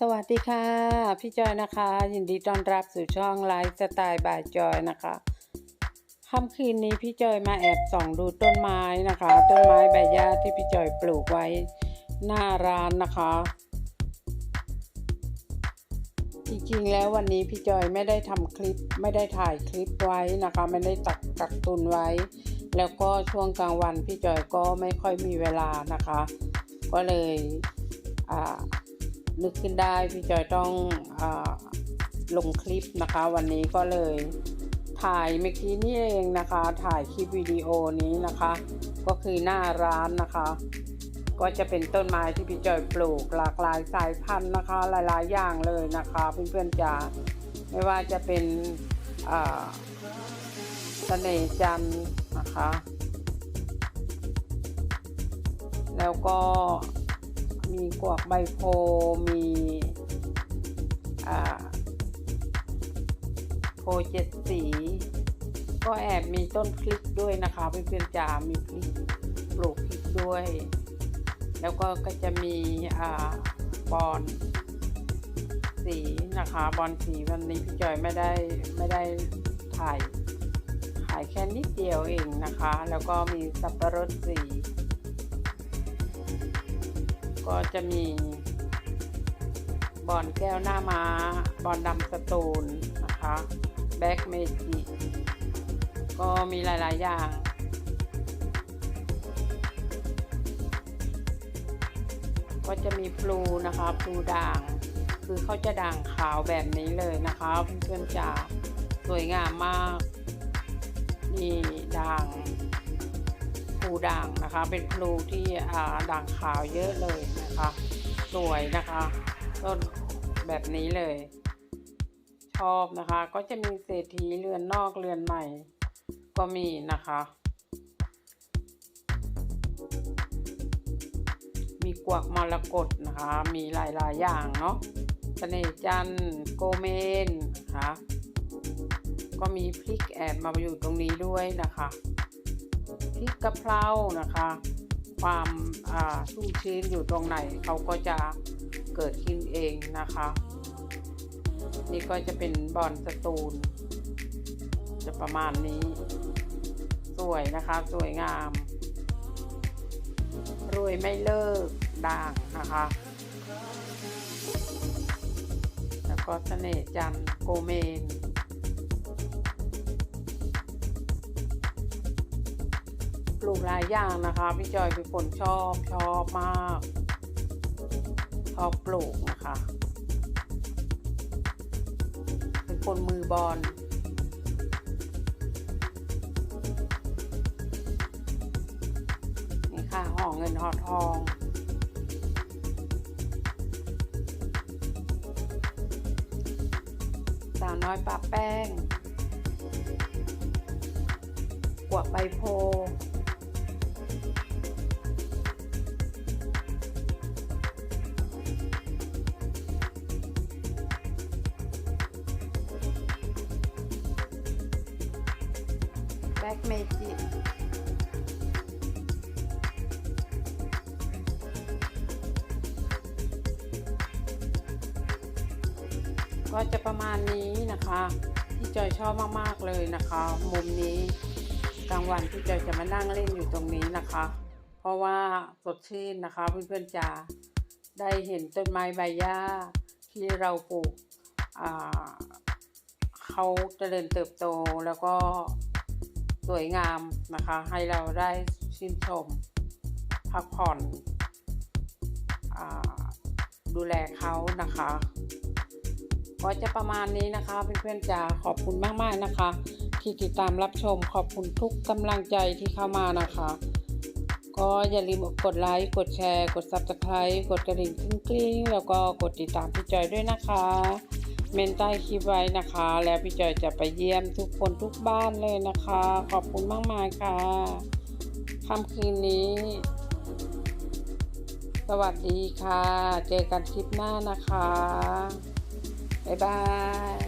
สวัสดีค่ะ พี่จอยนะคะ ยินดีต้อนรับสู่ช่องไลฟ์สไตล์บายจอยนะคะค่ำคืนนี้พี่จอยมาแอบส่องดูต้นไม้นะคะ ต้นไม้ใบหญ้าที่พี่จอยปลูกไว้หน้าร้านนะคะ จริงๆแล้ววันนี้พี่จอยไม่ได้ทำคลิปไม่ได้ถ่ายคลิปไว้นะคะ ไม่ได้ตักกักตุนไว้ แล้วก็ช่วงกลางวันพี่จอยก็ไม่ค่อยมีเวลานะคะ ก็เลยอ่า นึกขึ้นได้พี่จอยต้องอลงคลิปนะคะ วันนี้ก็เลยถ่ายเมื่อกี้นี่เองนะคะ ถ่ายคลิปวิดีโอนี้นะคะ ก็คือหน้าร้านนะคะ ก็จะเป็นต้นไม้ที่พี่จอยปลูกหลากหลายสายพันธุ์นะคะ หลายๆอย่างเลยนะคะเพื่อนๆจ๋าไม่ว่าจะเป็นอ่าเสน่ห์จันนะคะ แล้วก็ มีกวกใบโพมีโพเจ็ดสี ก็แอบมีต้นพริกด้วยนะคะเพื่อนๆจ๋ามีพริกปลูกพริกด้วย แล้วก็ก็จะมีอบอนสีนะคะบอนสีวันนี้พี่จอยไม่ได้ไม่ได้ถ่ายถ่ายแค่นิดเดียวเองนะคะ แล้วก็มีสับปะรดสี ก็จะมีบอนแก้วหน้าม้าบอนดำสตูลนะคะแบ็กเมจิก็มีหลาย ๆ อย่างก็จะมีพลูนะคะพลูด่าง คือเขาจะด่างขาวแบบนี้เลยนะคะเพื่อนๆจ๋าสวยงามมาก นี่ด่าง ลูด่างนะคะ เป็นพลูที่ด่างขาวเยอะเลยนะคะ สวยนะคะต้นแบบนี้เลย ชอบนะคะ ก็จะมีเศรษฐีเรือนนอกเรือนใหม่ก็มีนะคะ มีกวักมรกตนะคะ มีหลายๆอย่างเนาะเสน่จันโกเมนนะคะ ก็มีพริกแอบมาอยู่ตรงนี้ด้วยนะคะ พริกกะเพรานะคะ ความชุ่มชื้นอยู่ตรงไหนเขาก็จะเกิดขึ้นเองนะคะ นี่ก็จะเป็นบอนสตูล จะประมาณนี้ สวยนะคะ สวยงาม รวยไม่เลิกด่างนะคะ แล้วก็เสน่ห์จันโกเมนายอย่างนะคะ พี่จอยเป็นคนชอบชอบมาก ชอบปลูกนะคะ เป็นคนมือบอลนี่ค่ะห่อเงินห่อทองสาวน้อยปะแป้งกวกใบโพ บ็กเมจิก็จะประมาณนี้นะคะ ที่จอยชอบมากๆเลยนะคะ มุมนี้กลางวันที่จอยจะมานั่งเล่นอยู่ตรงนี้นะคะ เพราะว่าสดชื่นนะคะเพื่อนๆจ๋าได้เห็นต้นไม้ใบหญ้าที่เราปลูกเขาเจริญเติบโตแล้วก็ สวยงามนะคะ ให้เราได้ชื่นชม พักผ่อนอดูแลเขานะคะ ก็จะประมาณนี้นะคะเพื่อนๆจ๋าขอบคุณมากๆนะคะ ที่ติดตามรับชมขอบคุณทุกกำลังใจที่เข้ามานะคะ ก็อย่าลืมกดไลค์กดแชร์ กด Subscribe กดกระดิ่งกริ้งๆแล้วก็กดติดตามพี่จอยด้วยนะคะ เมนใต้คลิปไว้นะคะ แล้วพี่จอยจะไปเยี่ยมทุกคนทุกบ้านเลยนะคะ ขอบคุณมากมายค่ะค่ำคืนนี้ สวัสดีค่ะ เจอกันคลิปหน้านะคะ บ๊ายบาย